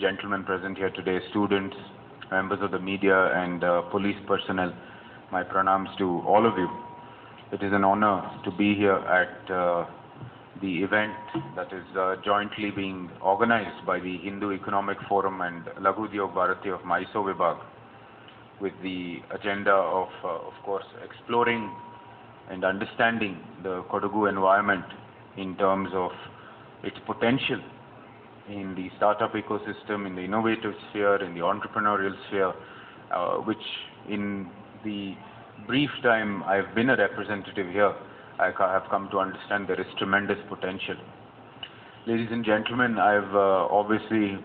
gentlemen present here today, students, members of the media, and uh, police personnel, my pranams to all of you. It is an honor to be here at uh, the event that is uh, jointly being organized by the Hindu Economic Forum and Laghu Udyog Bharati of Mysore Vibhag with the agenda of, uh, of course, exploring and understanding the Kodagu environment in terms of its potential in the startup ecosystem, in the innovative sphere, in the entrepreneurial sphere, uh, which in the brief time I've been a representative here, I have come to understand there is tremendous potential. Ladies and gentlemen, I've uh, obviously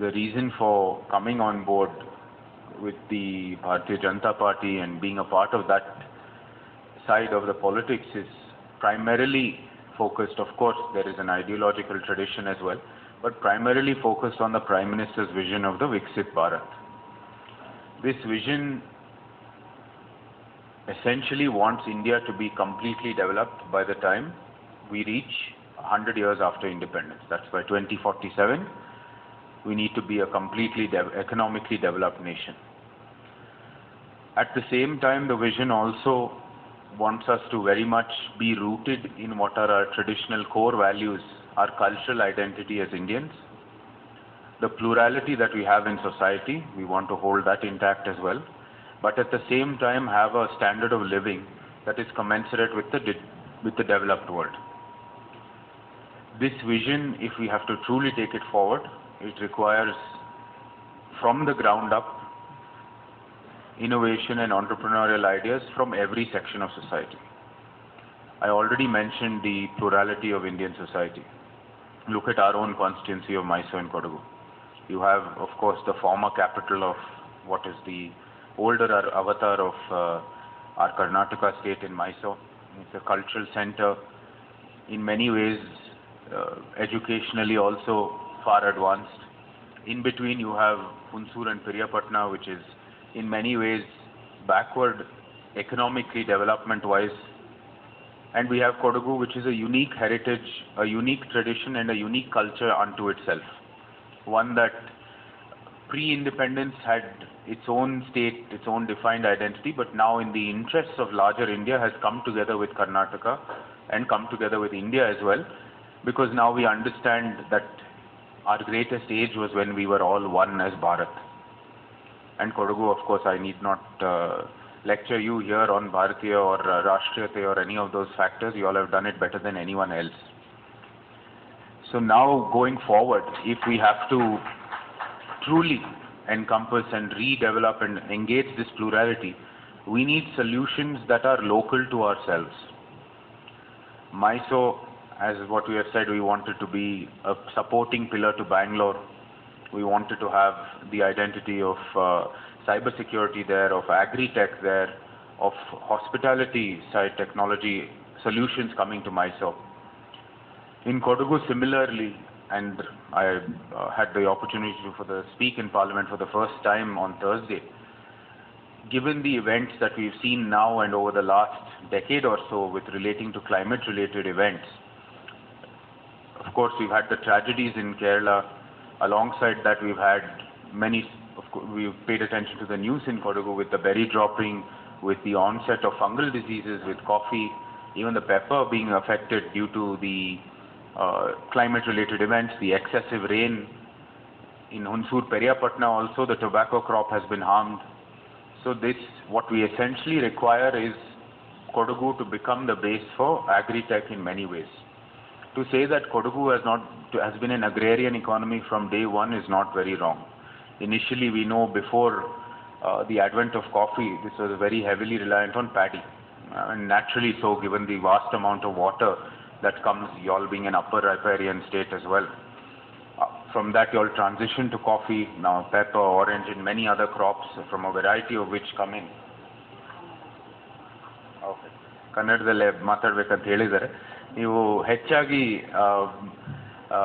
the reason for coming on board with the Bharatiya Janata Party and being a part of that side of the politics is primarily focused, of course, there is an ideological tradition as well, but primarily focused on the Prime Minister's vision of the Viksit Bharat. This vision essentially wants India to be completely developed by the time we reach 100 years after independence. That's by 2047, we need to be a completely de- economically developed nation. At the same time, the vision also wants us to very much be rooted in what are our traditional core values, our cultural identity as Indians. The plurality that we have in society, we want to hold that intact as well. But at the same time, have a standard of living that is commensurate with the, with the developed world. This vision, if we have to truly take it forward, it requires from the ground up innovation and entrepreneurial ideas from every section of society. I already mentioned the plurality of Indian society. Look at our own constituency of Mysore and Kodagu. You have, of course, the former capital of what is the older avatar of uh, our Karnataka state in Mysore. It's a cultural center, in many ways, uh, educationally also far advanced. In between, you have Hunsur and Piriyapatna, which is in many ways backward economically development wise and we have Kodagu which is a unique heritage, a unique tradition and a unique culture unto itself. One that pre-independence had its own state, its own defined identity but now in the interests of larger India has come together with Karnataka and come together with India as well because now we understand that our greatest age was when we were all one as Bharat and Kodagu, of course, I need not uh, lecture you here on Bharatiya or uh, Rashtriyate or any of those factors. You all have done it better than anyone else. So now going forward, if we have to truly encompass and redevelop and engage this plurality, we need solutions that are local to ourselves. Mysore, as what we have said, we wanted to be a supporting pillar to Bangalore we wanted to have the identity of uh, cyber security there, of agri-tech there, of hospitality side technology solutions coming to Mysore. In Kodagu similarly, and I uh, had the opportunity to for the speak in Parliament for the first time on Thursday. Given the events that we've seen now and over the last decade or so with relating to climate-related events, of course we've had the tragedies in Kerala alongside that we've had many we've paid attention to the news in Kodagu with the berry dropping with the onset of fungal diseases with coffee even the pepper being affected due to the uh, climate related events the excessive rain in Hunsur Periyapatna also the tobacco crop has been harmed so this what we essentially require is Kodagu to become the base for agri-tech in many ways to say that Kodagu has not has been an agrarian economy from day one is not very wrong. Initially, we know before uh, the advent of coffee, this was very heavily reliant on paddy, uh, and naturally so, given the vast amount of water that comes, y'all being an upper riparian state as well. Uh, from that, y'all transition to coffee, now pepper, orange, and many other crops from a variety of which come in. Okay. ಕನ್ನಡದಲ್ಲೇ ಮಾತಾಡ್ಬೇಕಂತ ಹೇಳಿದ್ದಾರೆ ನೀವು ಹೆಚ್ಚಾಗಿ ಆ, ಆ,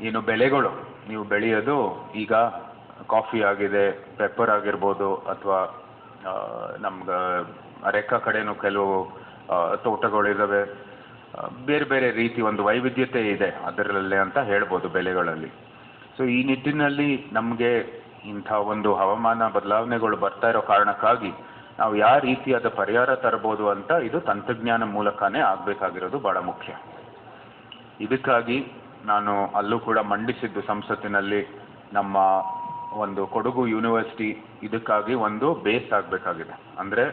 ಏನು ಬೆಳೆಗಳು ನೀವು ಬೆಳೆಯೋದು ಈಗ ಕಾಫಿ ಆಗಿದೆ ಪೆಪ್ಪರ್ ಆಗಿರ್ಬೋದು ಅಥವಾ ನಮ್ಗೆ ಅರೆಕ ಕಡೆನೂ ಕೆಲವು ತೋಟಗಳಿದ್ದಾವೆ ಬೇರೆ ಬೇರೆ ರೀತಿ ಒಂದು ವೈವಿಧ್ಯತೆ ಇದೆ ಅದರಲ್ಲೇ ಅಂತ ಹೇಳ್ಬೋದು ಬೆಳೆಗಳಲ್ಲಿ. ಸೊ ಈ ನಿಟ್ಟಿನಲ್ಲಿ ನಮಗೆ ಇಂಥ ಒಂದು ಹವಾಮಾನ ಬದಲಾವಣೆಗಳು ಬರ್ತಾ ಇರೋ ಕಾರಣಕ್ಕಾಗಿ ನಾವು ಯಾವ ರೀತಿಯಾದ ಪರಿಹಾರ ತರಬಹುದು ಅಂತ ಇದು ತಂತ್ರಜ್ಞಾನ ಮೂಲಕನೇ ಆಗಬೇಕಾಗಿರೋದು ಬಹಳ ಮುಖ್ಯ. ಇದಕ್ಕಾಗಿ ನಾನು ಅಲ್ಲೂ ಕೂಡ ಮಂಡಿಸಿದ್ದು ಸಂಸತ್ತಿನಲ್ಲಿ ನಮ್ಮ ಒಂದು ಕೊಡಗು ಯೂನಿವರ್ಸಿಟಿ ಇದಕ್ಕಾಗಿ ಒಂದು ಬೇಸ್ ಆಗಬೇಕಾಗಿದೆ. ಅಂದರೆ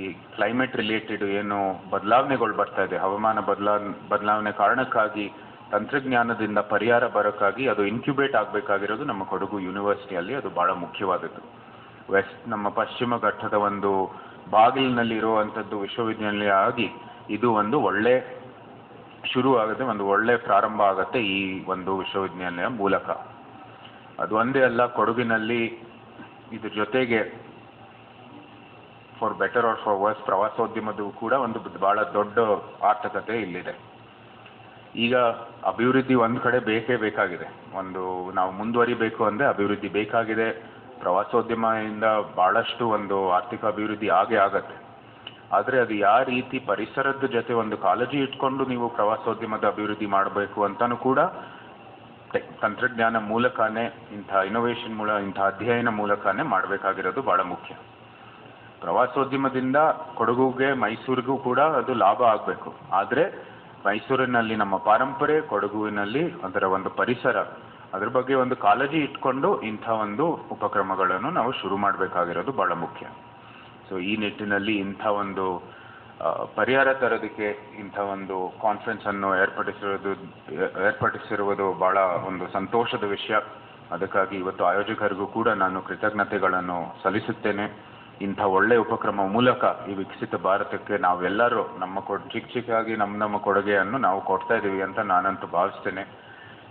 ಈ ಕ್ಲೈಮೇಟ್ ರಿಲೇಟೆಡ್ ಏನು ಬದಲಾವಣೆಗಳು ಬರ್ತಾ ಇದೆ, ಹವಾಮಾನ ಬದಲಾ, ಬದಲಾವಣೆ ಕಾರಣಕ್ಕಾಗಿ, ತಂತ್ರಜ್ಞಾನದಿಂದ ಪರಿಹಾರ ಬರೋಕ್ಕಾಗಿ ಅದು ಇನ್ಕ್ಯುಬೇಟ್ ಆಗಬೇಕಾಗಿರೋದು ನಮ್ಮ ಕೊಡಗು ಯೂನಿವರ್ಸಿಟಿಯಲ್ಲಿ ಅದು ಭಾಳ ಮುಖ್ಯವಾದದ್ದು. ವೆಸ್ಟ್ ನಮ್ಮ ಪಶ್ಚಿಮ ಘಟ್ಟದ ಒಂದು ಬಾಗಿಲಿನಲ್ಲಿ ಇರುವಂಥದ್ದು ವಿಶ್ವವಿದ್ಯಾನಿಲಯ ಆಗಿ ಇದು ಒಂದು ಒಳ್ಳೆ ಶುರು ಆಗುತ್ತೆ ಒಂದು ಒಳ್ಳೆ ಪ್ರಾರಂಭ ಆಗುತ್ತೆ ಈ ಒಂದು ವಿಶ್ವವಿದ್ಯಾನಿಲಯ ಮೂಲಕ. ಅದು ಒಂದೇ ಅಲ್ಲ, ಕೊಡಗಿನಲ್ಲಿ ಇದ್ರ ಜೊತೆಗೆ for better or for worse ಪ್ರವಾಸೋದ್ಯಮದ್ದು ಕೂಡ ಒಂದು ಭಾಳ ದೊಡ್ಡ ಆರ್ಥಿಕತೆ ಇಲ್ಲಿದೆ. ಈಗ ಅಭಿವೃದ್ಧಿ ಒಂದು ಕಡೆ ಬೇಕೇ ಬೇಕಾಗಿದೆ. ಒಂದು ನಾವು ಮುಂದುವರಿಬೇಕು ಅಂದರೆ ಅಭಿವೃದ್ಧಿ ಬೇಕಾಗಿದೆ. ಪ್ರವಾಸೋದ್ಯಮದಿಂದ ಭಾಳಷ್ಟು ಒಂದು ಆರ್ಥಿಕ ಅಭಿವೃದ್ಧಿ ಆಗೇ ಆಗತ್ತೆ. ಆದರೆ ಅದು ಯಾವ ರೀತಿ ಪರಿಸರದ ಜೊತೆ ಒಂದು ಕಾಳಜಿ ಇಟ್ಕೊಂಡು ನೀವು ಪ್ರವಾಸೋದ್ಯಮದ ಅಭಿವೃದ್ಧಿ ಮಾಡಬೇಕು ಅಂತಲೂ ಕೂಡ ಟೆಕ್ ತಂತ್ರಜ್ಞಾನ ಮೂಲಕನೇ ಇಂಥ ಇನೋವೇಷನ್ ಮೂಲ, ಇಂಥ ಅಧ್ಯಯನ ಮೂಲಕನೇ ಮಾಡಬೇಕಾಗಿರೋದು ಭಾಳ ಮುಖ್ಯ. ಪ್ರವಾಸೋದ್ಯಮದಿಂದ ಕೊಡಗುಗೆ, ಮೈಸೂರಿಗೂ ಕೂಡ ಅದು ಲಾಭ ಆಗಬೇಕು. ಆದರೆ ಮೈಸೂರಿನಲ್ಲಿ ನಮ್ಮ ಪಾರಂಪರೆ, ಕೊಡಗುವಿನಲ್ಲಿ ಅದರ ಒಂದು ಪರಿಸರ, ಅದ್ರ ಬಗ್ಗೆ ಒಂದು ಕಾಳಜಿ ಇಟ್ಕೊಂಡು ಇಂಥ ಒಂದು ಉಪಕ್ರಮಗಳನ್ನು ನಾವು ಶುರು ಮಾಡಬೇಕಾಗಿರೋದು ಬಹಳ ಮುಖ್ಯ. ಸೊ ಈ ನಿಟ್ಟಿನಲ್ಲಿ ಇಂಥ ಒಂದು ಪರಿಹಾರ ತರೋದಕ್ಕೆ ಇಂಥ ಒಂದು ಕಾನ್ಫರೆನ್ಸನ್ನು ಏರ್ಪಡಿಸಿರೋದು, ಏರ್ಪಡಿಸಿರುವುದು ಬಹಳ ಒಂದು ಸಂತೋಷದ ವಿಷಯ. ಅದಕ್ಕಾಗಿ ಇವತ್ತು ಆಯೋಜಕರಿಗೂ ಕೂಡ ನಾನು ಕೃತಜ್ಞತೆಗಳನ್ನು ಸಲ್ಲಿಸುತ್ತೇನೆ. ಇಂಥ ಒಳ್ಳೆಯ ಉಪಕ್ರಮ ಮೂಲಕ ಈ ವಿಕಸಿತ ಭಾರತಕ್ಕೆ ನಾವೆಲ್ಲರೂ ನಮ್ಮ ಕೊಡ್ ಚಿಕ್ಕ ಚಿಕ್ಕಾಗಿ ನಮ್ಮ ನಮ್ಮ ಕೊಡುಗೆಯನ್ನು ನಾವು ಕೊಡ್ತಾ ಇದ್ದೀವಿ ಅಂತ ನಾನಂತೂ ಭಾವಿಸ್ತೇನೆ.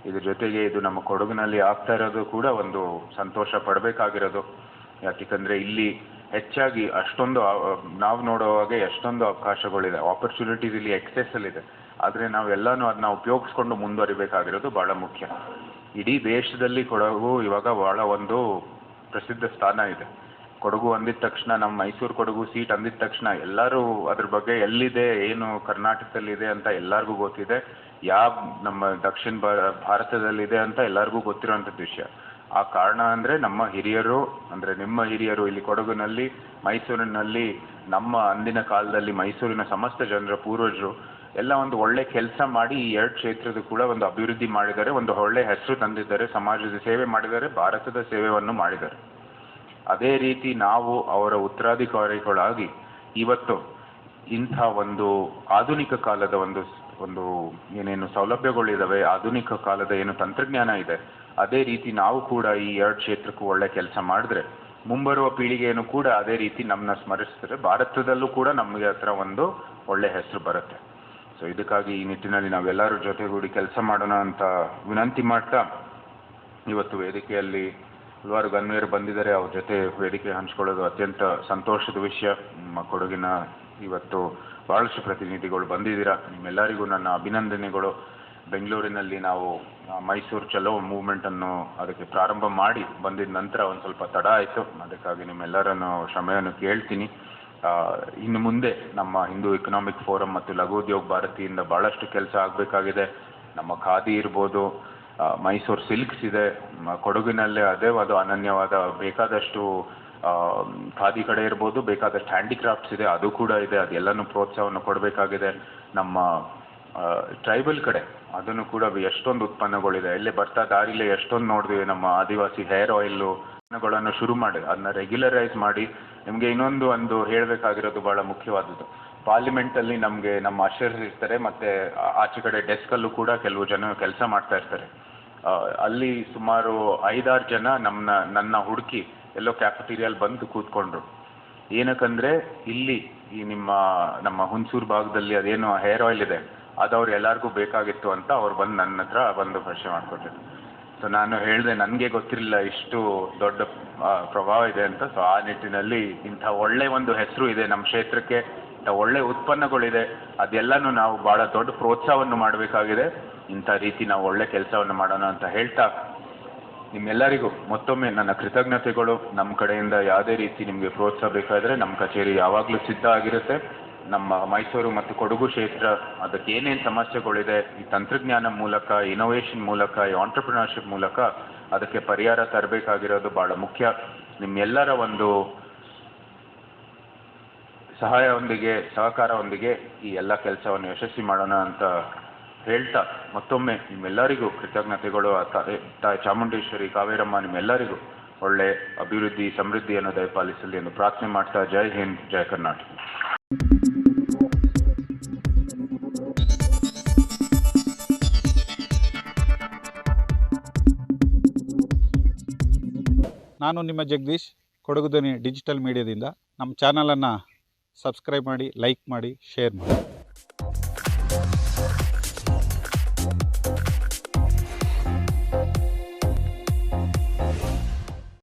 ಇದ್ರ ಜೊತೆಗೆ ಇದು ನಮ್ಮ ಕೊಡಗಿನಲ್ಲಿ ಆಗ್ತಾ ಇರೋದು ಕೂಡ ಒಂದು ಸಂತೋಷ ಪಡಬೇಕಾಗಿರೋದು. ಯಾಕೆಂದರೆ ಇಲ್ಲಿ ಹೆಚ್ಚಾಗಿ ಅಷ್ಟೊಂದು ನಾವು ನಾವು ಹಾಗೆ ಎಷ್ಟೊಂದು ಅವಕಾಶಗಳಿದೆ. ಆಪರ್ಚುನಿಟೀಸ್ ಇಲ್ಲಿ ಇದೆ. ಆದರೆ ನಾವೆಲ್ಲನೂ ಅದನ್ನ ಉಪಯೋಗಿಸ್ಕೊಂಡು ಮುಂದುವರಿಬೇಕಾಗಿರೋದು ಭಾಳ ಮುಖ್ಯ. ಇಡೀ ದೇಶದಲ್ಲಿ ಕೊಡಗು ಇವಾಗ ಭಾಳ ಒಂದು ಪ್ರಸಿದ್ಧ ಸ್ಥಾನ ಇದೆ. ಕೊಡಗು ಅಂದಿದ ತಕ್ಷಣ ನಮ್ಮ ಮೈಸೂರು ಕೊಡಗು ಸೀಟ್ ಅಂದಿದ ತಕ್ಷಣ ಎಲ್ಲರೂ ಅದ್ರ ಬಗ್ಗೆ ಎಲ್ಲಿದೆ, ಏನು ಕರ್ನಾಟಕದಲ್ಲಿದೆ ಅಂತ ಎಲ್ಲರಿಗೂ ಗೊತ್ತಿದೆ. ಯಾವ ನಮ್ಮ ದಕ್ಷಿಣ ಭಾರತದಲ್ಲಿದೆ ಅಂತ ಎಲ್ಲರಿಗೂ ಗೊತ್ತಿರೋಂಥದ್ದು ವಿಷಯ ಆ ಕಾರಣ ಅಂದರೆ ನಮ್ಮ ಹಿರಿಯರು, ಅಂದರೆ ನಿಮ್ಮ ಹಿರಿಯರು ಇಲ್ಲಿ ಕೊಡಗಿನಲ್ಲಿ, ಮೈಸೂರಿನಲ್ಲಿ, ನಮ್ಮ ಅಂದಿನ ಕಾಲದಲ್ಲಿ ಮೈಸೂರಿನ ಸಮಸ್ತ ಜನರ, ಪೂರ್ವಜರು, ಎಲ್ಲ ಒಂದು ಒಳ್ಳೆ ಕೆಲಸ ಮಾಡಿ ಈ ಎರಡು ಕ್ಷೇತ್ರದ ಕೂಡ ಒಂದು ಅಭಿವೃದ್ಧಿ ಮಾಡಿದ್ದಾರೆ, ಒಂದು ಒಳ್ಳೆ ಹೆಸರು ತಂದಿದ್ದಾರೆ, ಸಮಾಜದ ಸೇವೆ ಮಾಡಿದ್ದಾರೆ, ಭಾರತದ ಸೇವೆಯನ್ನು ಮಾಡಿದ್ದಾರೆ. ಅದೇ ರೀತಿ ನಾವು ಅವರ ಉತ್ತರಾಧಿಕಾರಿಗಳಾಗಿ ಇವತ್ತು ಇಂಥ ಒಂದು ಆಧುನಿಕ ಕಾಲದ ಒಂದು ಒಂದು ಏನೇನು ಸೌಲಭ್ಯಗಳಿದ್ದಾವೆ ಆಧುನಿಕ ಕಾಲದ ಏನು ತಂತ್ರಜ್ಞಾನ ಇದೆ, ಅದೇ ರೀತಿ ನಾವು ಕೂಡ ಈ ಎರಡು ಕ್ಷೇತ್ರಕ್ಕೂ ಒಳ್ಳೆ ಕೆಲಸ ಮಾಡಿದ್ರೆ, ಮುಂಬರುವ ಪೀಳಿಗೆಯನ್ನು ಕೂಡ ಅದೇ ರೀತಿ ನಮ್ಮನ್ನ ಸ್ಮರಿಸಿದ್ರೆ, ಭಾರತದಲ್ಲೂ ಕೂಡ ನಮಗೆ ಹತ್ರ ಒಂದು ಒಳ್ಳೆ ಹೆಸರು ಬರುತ್ತೆ. ಸೊ ಇದಕ್ಕಾಗಿ ಈ ನಿಟ್ಟಿನಲ್ಲಿ ನಾವೆಲ್ಲರೂ ಜೊತೆಗೂಡಿ ಕೆಲಸ ಮಾಡೋಣ ಅಂತ ವಿನಂತಿ ಮಾಡ್ತಾ, ಇವತ್ತು ವೇದಿಕೆಯಲ್ಲಿ ಹಲವಾರು ಗಣ್ಯರು ಬಂದಿದ್ದಾರೆ, ಅವ್ರ ಜೊತೆ ವೇದಿಕೆ ಹಂಚ್ಕೊಳ್ಳೋದು ಅತ್ಯಂತ ಸಂತೋಷದ ವಿಷಯ. ನಮ್ಮ ಕೊಡಗಿನ ಇವತ್ತು ಬಹಳಷ್ಟು ಪ್ರತಿನಿಧಿಗಳು ಬಂದಿದ್ದೀರಾ? ನಿಮ್ಮೆಲ್ಲರಿಗೂ ನನ್ನ ಅಭಿನಂದನೆಗಳು. ಬೆಂಗಳೂರಿನಲ್ಲಿ ನಾವು ಮೈಸೂರು ಚಲೋ ಮೂವ್ಮೆಂಟನ್ನು ಅದಕ್ಕೆ ಪ್ರಾರಂಭ ಮಾಡಿ ಬಂದಿದ ನಂತರ ಒಂದು ಸ್ವಲ್ಪ ತಡ ಆಯಿತು. ಅದಕ್ಕಾಗಿ ನಿಮ್ಮೆಲ್ಲರನ್ನು ಕ್ಷಮೆಯನ್ನು ಕೇಳ್ತೀನಿ. ಇನ್ನು ಮುಂದೆ ನಮ್ಮ ಹಿಂದೂ ಎಕನಾಮಿಕ್ ಫೋರಮ್ ಮತ್ತು ಲಘು ಉದ್ಯೋಗ ಭಾರತಿಯಿಂದ ಭಾಳಷ್ಟು ಕೆಲಸ ಆಗಬೇಕಾಗಿದೆ. ನಮ್ಮ ಖಾದಿ ಇರ್ಬೋದು ಮೈಸೂರು ಸಿಲ್ಕ್ಸ್ ಇದೆ. ಕೊಡಗಿನಲ್ಲೇ ಅದೇ ಅದು ಅನನ್ಯವಾದ, ಬೇಕಾದಷ್ಟು ಖಾದಿ ಕಡೆ ಇರ್ಬೋದು, ಬೇಕಾದಷ್ಟು ಹ್ಯಾಂಡಿಕ್ರಾಫ್ಟ್ಸ್ ಇದೆ, ಅದು ಕೂಡ ಇದೆ, ಅದೆಲ್ಲನೂ ಪ್ರೋತ್ಸಾಹವನ್ನು ಕೊಡಬೇಕಾಗಿದೆ. ನಮ್ಮ ಟ್ರೈಬಲ್ ಕಡೆ ಅದನ್ನು ಕೂಡ ಎಷ್ಟೊಂದು ಉತ್ಪನ್ನಗಳಿದೆ. ಇಲ್ಲಿ ಬರ್ತಾ ದಾರಿಲೇ ಎಷ್ಟೊಂದು ನೋಡಿದ್ವಿ ನಮ್ಮ ಆದಿವಾಸಿ ಹೇರ್ ಆಯಿಲ್ಲು ಉತ್ಪನ್ನಗಳನ್ನು ಶುರು ಮಾಡಿ ಅದನ್ನ ರೆಗ್ಯುಲರೈಸ್ ಮಾಡಿ ನಿಮಗೆ ಇನ್ನೊಂದು ಒಂದು ಹೇಳಬೇಕಾಗಿರೋದು ಭಾಳ ಮುಖ್ಯವಾದದ್ದು. ಪಾರ್ಲಿಮೆಂಟಲ್ಲಿ ನಮಗೆ ನಮ್ಮ ಅಶರ್ಸ್ ಇರ್ತಾರೆ, ಮತ್ತು ಆಚೆ ಕಡೆ ಡೆಸ್ಕಲ್ಲೂ ಕೂಡ ಕೆಲವು ಜನ ಕೆಲಸ ಮಾಡ್ತಾ ಇರ್ತಾರೆ. ಅಲ್ಲಿ ಸುಮಾರು ಐದಾರು ಜನ ನಮ್ಮನ್ನ ನನ್ನ ಹುಡುಕಿ ಎಲ್ಲೋ ಕ್ಯಾಫಿಟೀರಿಯಲ್ಲಿ ಬಂದು ಕೂತ್ಕೊಂಡ್ರು. ಏನಕ್ಕಂದರೆ ಇಲ್ಲಿ ಈ ನಿಮ್ಮ, ನಮ್ಮ ಹುಣಸೂರು ಭಾಗದಲ್ಲಿ ಅದೇನು ಹೇರ್ ಆಯಿಲ್ ಇದೆ, ಅದು ಅವ್ರು ಎಲ್ಲರಿಗೂ ಬೇಕಾಗಿತ್ತು ಅಂತ ಅವ್ರು ಬಂದು ನನ್ನ ಹತ್ರ ಬಂದು ಪರಿಚಯ ಮಾಡಿಕೊಟ್ಟಿದ್ರು ಸೊ ನಾನು ಹೇಳಿದೆ, ನನಗೆ ಗೊತ್ತಿರಲಿಲ್ಲ ಇಷ್ಟು ದೊಡ್ಡ ಪ್ರಭಾವ ಇದೆ ಅಂತ. ಸೊ ಆ ನಿಟ್ಟಿನಲ್ಲಿ ಇಂಥ ಒಳ್ಳೆ ಒಂದು ಹೆಸರು ಇದೆ ನಮ್ಮ ಕ್ಷೇತ್ರಕ್ಕೆ, ಇಂಥ ಒಳ್ಳೆ ಉತ್ಪನ್ನಗಳಿದೆ, ಅದೆಲ್ಲನೂ ನಾವು ಭಾಳ ದೊಡ್ಡ ಪ್ರೋತ್ಸಾಹವನ್ನು ಮಾಡಬೇಕಾಗಿದೆ. ಇಂಥ ರೀತಿ ನಾವು ಒಳ್ಳೆ ಕೆಲಸವನ್ನು ಮಾಡೋಣ ಅಂತ ಹೇಳ್ತಾ ನಿಮ್ಮೆಲ್ಲರಿಗೂ ಮತ್ತೊಮ್ಮೆ ನನ್ನ ಕೃತಜ್ಞತೆಗಳು. ನಮ್ಮ ಕಡೆಯಿಂದ ಯಾವುದೇ ರೀತಿ ನಿಮಗೆ ಪ್ರೋತ್ಸಾಹ ಬೇಕಾದರೆ ನಮ್ಮ ಕಚೇರಿ ಯಾವಾಗಲೂ ಸಿದ್ಧ ಆಗಿರುತ್ತೆ. ನಮ್ಮ ಮೈಸೂರು ಮತ್ತು ಕೊಡಗು ಕ್ಷೇತ್ರ, ಅದಕ್ಕೆ ಏನೇನು ಸಮಸ್ಯೆಗಳಿದೆ, ಈ ತಂತ್ರಜ್ಞಾನ ಮೂಲಕ ಇನೋವೇಷನ್ ಮೂಲಕ, ಈ ಆಂಟ್ರಪ್ರಿನರ್ಶಿಪ್ ಮೂಲಕ ಅದಕ್ಕೆ ಪರಿಹಾರ ತರಬೇಕಾಗಿರೋದು ಭಾಳ ಮುಖ್ಯ. ನಿಮ್ಮೆಲ್ಲರ ಒಂದು ಸಹಾಯವೊಂದಿಗೆ ಸಹಕಾರವೊಂದಿಗೆ ಈ ಎಲ್ಲ ಕೆಲಸವನ್ನು ಯಶಸ್ವಿ ಮಾಡೋಣ ಅಂತ ಹೇಳ್ತಾ, ಮತ್ತೊಮ್ಮೆ ನಿಮ್ಮೆಲ್ಲರಿಗೂ ಕೃತಜ್ಞತೆಗಳು ಆ ತಾಯಿ ಚಾಮುಂಡೇಶ್ವರಿ ಕಾವೇರಮ್ಮ ನಿಮ್ಮೆಲ್ಲರಿಗೂ ಒಳ್ಳೆ ಅಭಿವೃದ್ಧಿ, ಸಮೃದ್ಧಿಯನ್ನು ದಯಪಾಲಿಸಲಿ ಎಂದು ಪ್ರಾರ್ಥನೆ ಮಾಡ್ತಾ, ಜೈ ಹಿಂದ್, ಜೈ ಕರ್ನಾಟಕ. ನಾನು ನಿಮ್ಮ ಜಗದೀಶ್, ಕೊಡಗು ಡಿಜಿಟಲ್ ಮೀಡಿಯಾದಿಂದ. ನಮ್ಮ ಚಾನಲನ್ನು ಸಬ್ಸ್ಕ್ರೈಬ್ ಮಾಡಿ, ಲೈಕ್ ಮಾಡಿ, ಶೇರ್ ಮಾಡಿ.